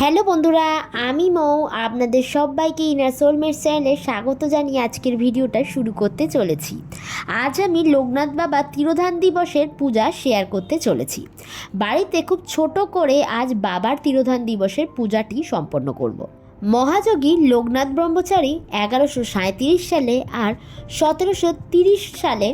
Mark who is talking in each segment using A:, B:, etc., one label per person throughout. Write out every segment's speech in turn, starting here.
A: Hello বন্ধুরা, আমি মৌ। আপনাদের সবাইকে ইনার সোলমেট চ্যানেলে স্বাগত জানিয়ে আজকের ভিডিওটা শুরু করতে চলেছি। আজ আমি লোকনাথ বাবা তিরোধান দিবসের পূজা শেয়ার করতে চলেছি। বাড়িতে খুব ছোট করে আজ বাবার তিরোধান দিবসের পূজাটি সম্পন্ন করব। মহাযোগী লোকনাথ ব্রহ্মচারী এগারোশো সাঁত্রিশ সালে আর সতেরোশো তিরিশ সালে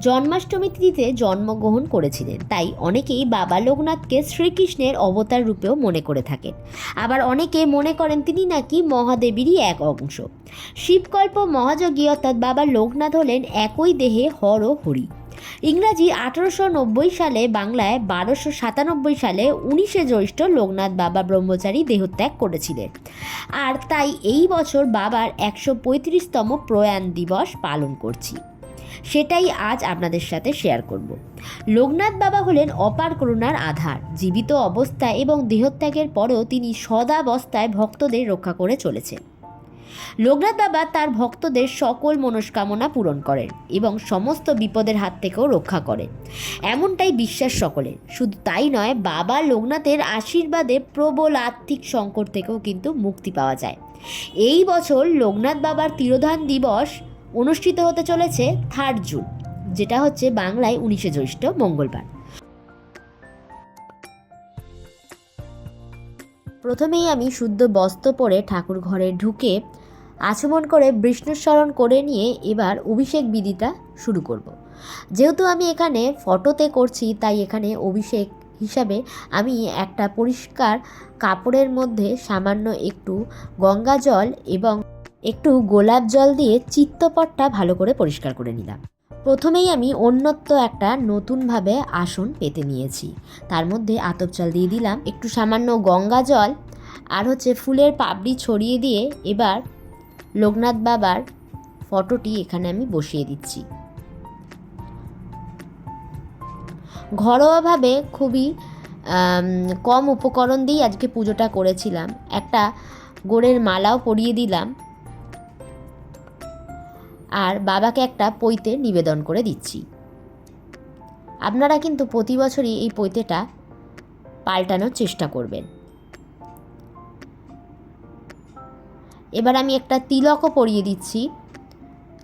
A: জন্মাষ্টমী তিথিতে জন্মগ্রহণ করেছিলেন। তাই অনেকেই বাবা লোকনাথকে শ্রীকৃষ্ণের অবতার রূপেও মনে করে থাকেন। আবার অনেকে মনে করেন তিনি নাকি মহাদেবীরই এক অংশ। শিবকল্প মহাযোগী অর্থাৎ বাবা লোকনাথ হলেন একই দেহে হর ও হরি। ইংরাজি আঠারোশো নব্বই সালে বাংলায় বারোশো সাতানব্বই সালে উনিশে জ্যৈষ্ঠ লোকনাথ বাবা ব্রহ্মচারী দেহত্যাগ করেছিলেন। আর তাই এই বছর বাবার একশো পঁয়ত্রিশতম প্রয়াণ দিবস পালন করছি। সেটাই আজ আপনাদের সাথে শেয়ার করব। লোকনাথ বাবা হলেন অপার করুণার আধার। জীবিত অবস্থায় এবং দেহত্যাগের পরেও তিনি সদাবস্থায় ভক্তদের রক্ষা করে চলেছেন। লোকনাথ বাবা তার ভক্তদের সকল মনস্কামনা পূরণ করেন এবং সমস্ত বিপদের হাত থেকেও রক্ষা করেন। এমনটাই বিশ্বাস সকলের। শুধু তাই নয়, বাবা লোকনাথের আশীর্বাদে প্রবল আর্থিক সংকট থেকেও কিন্তু মুক্তি পাওয়া যায়। এই বছর লোকনাথ বাবার তিরোধান দিবস অনুষ্ঠিত হতে চলেছে থার্ড জুন, যেটা হচ্ছে বাংলায় উনিশে জ্যৈষ্ঠ মঙ্গলবার প্রথমেই আমি শুদ্ধ বস্ত্র পরে ঠাকুর ঘরে ঢুকে আচমন করে বিষ্ণুস্মরণ করে নিয়ে এবার অভিষেক বিধিটা শুরু করব। যেহেতু আমি এখানে ফটোতে করছি, তাই এখানে অভিষেক হিসাবে আমি একটা পরিষ্কার কাপড়ের মধ্যে সামান্য একটু গঙ্গা জল এবং একটু গোলাপ জল দিয়ে চিত্তপটটা ভালো করে পরিষ্কার করে নিলাম। প্রথমেই আমি অন্যত্র একটা নতুনভাবে আসন পেতে নিয়েছি। তার মধ্যে আতপ চাল দিয়ে দিলাম, একটু সামান্য গঙ্গা জল, আর হচ্ছে ফুলের পাপড়ি ছড়িয়ে দিয়ে এবার লোকনাথ বাবার ফটোটি এখানে আমি বসিয়ে দিচ্ছি। ঘরোয়াভাবে খুবই কম উপকরণ দিয়েই আজকে পুজোটা করেছিলাম। একটা গোড়ের মালাও পরিয়ে দিলাম। আর বাবাকে একটা পৈতে নিবেদন করে দিচ্ছি। আপনারা কিন্তু প্রতি বছরই এই পৈতেটা পাল্টানোর চেষ্টা করবেন। এবার আমি একটা তিলকও পরিয়ে দিচ্ছি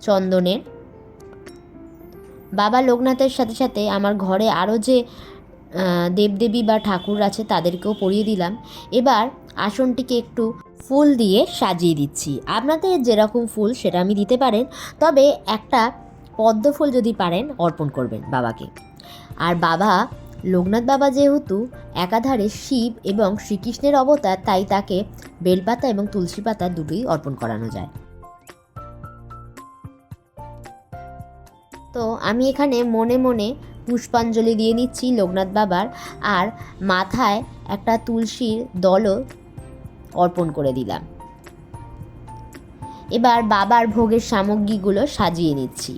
A: চন্দনের। বাবা লোকনাথের সাথে সাথে আমার ঘরে আরও যে দেবদেবী বা ঠাকুর আছে তাদেরকেও পরিয়ে দিলাম। এবার আসনটিকে একটু ফুল দিয়ে সাজিয়ে দিচ্ছি। আপনাদের যেরকম ফুল সেটা আমি দিতে পারেন, তবে একটা পদ্ম ফুল যদি পারেন অর্পণ করবেন বাবাকে। আর বাবা, লোকনাথ বাবা যেহেতু একাধারে শিব এবং শ্রীকৃষ্ণের অবতার, তাই তাকে বেলপাতা এবং তুলসী পাতা দুটোই অর্পণ করানো যায়। তো আমি এখানে মনে মনে পুষ্পাঞ্জলি দিয়ে নিচ্ছি লোকনাথ বাবার। আর মাথায় একটা তুলসীর দলও অর্পণ করে দিলাম। এবার বাবার ভোগের সামগ্রীগুলো সাজিয়ে নিচ্ছি।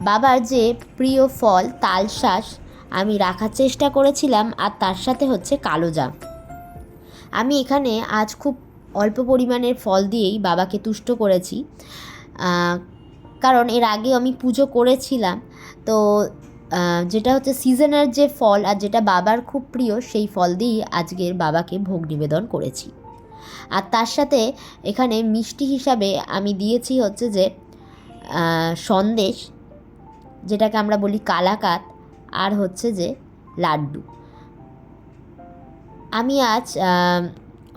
A: বাবার যে প্রিয় ফল তালশাঁস আমি রাখার চেষ্টা করেছিলাম আর তার সাথে হচ্ছে কালো জাম। আমি এখানে আজ খুব অল্প পরিমাণের ফল দিয়েই বাবাকে তুষ্ট করেছি। কারণ এর আগে আমি পুজো করেছিলাম, তো যেটা হচ্ছে সিজনের যে ফল আর যেটা বাবার খুব প্রিয়, সেই ফল দিয়েই আজকের বাবাকে ভোগ নিবেদন করেছি। আর তার সাথে এখানে মিষ্টি হিসাবে আমি দিয়েছি হচ্ছে যে সন্দেশ, যেটাকে আমরা বলি কালাকাত আর হচ্ছে যে লাড্ডু। আমি আজ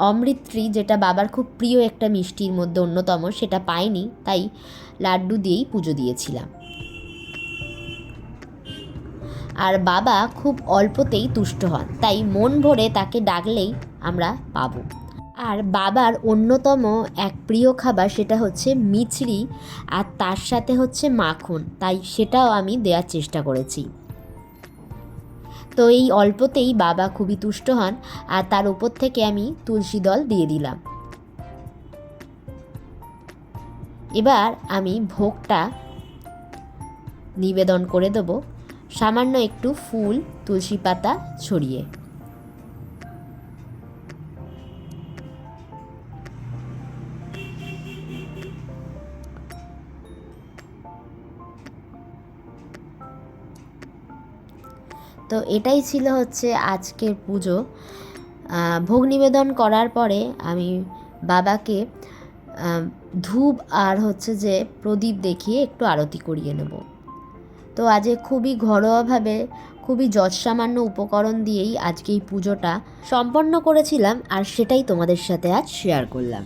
A: অমৃত্রী, যেটা বাবার খুব প্রিয় একটা মিষ্টির মধ্যে অন্যতম, সেটা পাইনি, তাই লাড্ডু দিয়েই পুজো দিয়েছিলাম। আর বাবা খুব অল্পতেই তুষ্ট হন, তাই মন ভরে তাকে ডাকলেই আমরা পাবো। আর বাবার অন্যতম এক প্রিয় খাবার সেটা হচ্ছে মিছরি, আর তার সাথে হচ্ছে মাখন, তাই সেটাও আমি দেওয়ার চেষ্টা করেছি। তো এই অল্পতেই বাবা খুবই তুষ্ট হন, আর তার উপর থেকে আমি তুলসী দল দিয়ে দিলাম। এবার আমি ভোগটা নিবেদন করে দেব। সামান্য একটু ফুল, তুলসী পাতা ছড়িয়ে। তো এটাই ছিল হচ্ছে আজকের পুজো। ভোগ নিবেদন করার পরে আমি বাবাকে ধূপ আর হচ্ছে যে প্রদীপ দেখিয়ে একটু আরতি করিয়ে নেব। তো আজকে খুবই ঘরোয়াভাবে, খুবই যৎসামান্য উপকরণ দিয়েই আজকে এই পুজোটা সম্পন্ন করেছিলাম আর সেটাই তোমাদের সাথে আজ শেয়ার করলাম।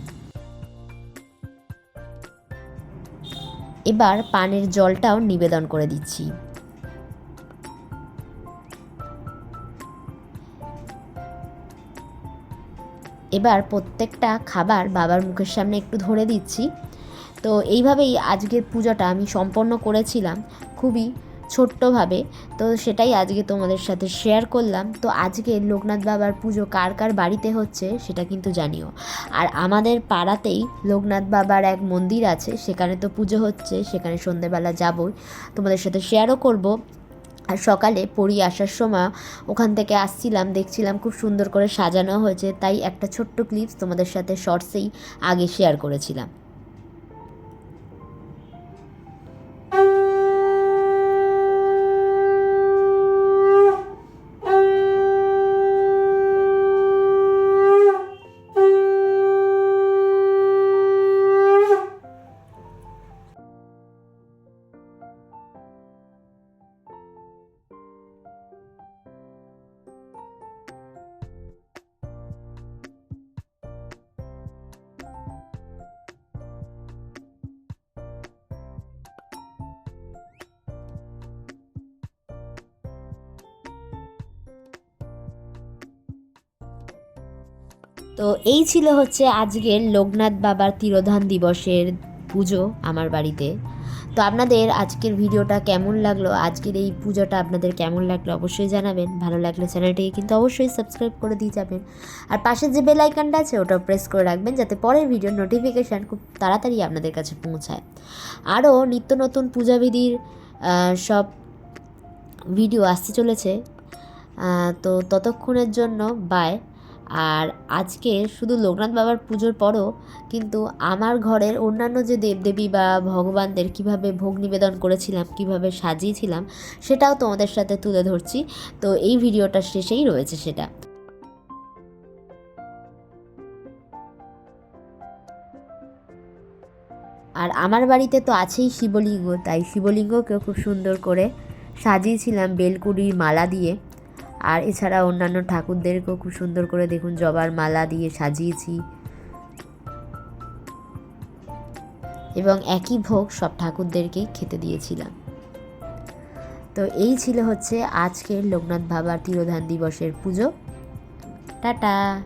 A: এবার পানের জলটাও নিবেদন করে দিচ্ছি। এবার প্রত্যেকটা খাবার বাবার মুখের সামনে একটু ধরে দিচ্ছি। তো এইভাবেই আজকের পুজোটা আমি সম্পন্ন করেছিলাম খুবই ছোট্টভাবে। তো সেটাই আজকে তোমাদের সাথে শেয়ার করলাম। তো আজকে লোকনাথ বাবার পুজো কার কার বাড়িতে হচ্ছে সেটা কিন্তু জানিও। আর আমাদের পাড়াতেই লোকনাথ বাবার এক মন্দির আছে, সেখানে তো পুজো হচ্ছে, সেখানে সন্ধেবেলা যাবই। তোমাদের সাথে শেয়ারও করব। আর সকালে পড়ি আসার সময় ওখান থেকে আসছিলাম, দেখছিলাম খুব সুন্দর করে সাজানো হয়েছে, তাই একটা ছোট্ট ক্লিপস তোমাদের সাথে শর্টসেই আগে শেয়ার করেছিলাম। তো এই ছিল হচ্ছে আজকের লোকনাথ বাবার তিরোধান দিবসের পুজো আমার বাড়িতে। তো আপনাদের আজকের ভিডিওটা কেমন লাগল? আজকের এই পুজোটা আপনাদের কেমন লাগল অবশ্যই জানাবেন। ভালো লাগলে চ্যানেলটিকে কিন্তু অবশ্যই সাবস্ক্রাইব করে দিয়ে যাবেন। আর পাশে যে বেল আইকনটা আছে ওটাও প্রেস করে রাখবেন যাতে পরের ভিডিওর নোটিফিকেশান খুব তাড়াতাড়ি আপনাদের কাছে পৌঁছায়। আরও নিত্য নতুন পূজাবিধির সব ভিডিও আসতে চলেছে। তো ততক্ষণের জন্য বাই আর আজকে শুধু লোকনাথ বাবার পুজোর পরও কিন্তু আমার ঘরের অন্যান্য যে দেবদেবী বা ভগবানদের কীভাবে ভোগ নিবেদন করেছিলাম, কীভাবে সাজিয়েছিলাম, সেটাও তোমাদের সাথে তুলে ধরছি। তো এই ভিডিওটার শেষেই রয়েছে সেটা। আর আমার বাড়িতে তো আছেই শিবলিঙ্গ, তাই শিবলিঙ্গকেও খুব সুন্দর করে সাজিয়েছিলাম বেলকুড়ির মালা দিয়ে। আর এছাড়া অন্যান্য ঠাকুরদেরকেও খুব সুন্দর করে দেখুন, জবার মালা দিয়ে সাজিয়েছি। এবং একই ভোগ সব ঠাকুরদেরকেই খেতে দিয়েছিলাম। তো এই ছিল হচ্ছে আজকের লোকনাথ বাবার তিরোধান দিবসের পুজো। টাটা!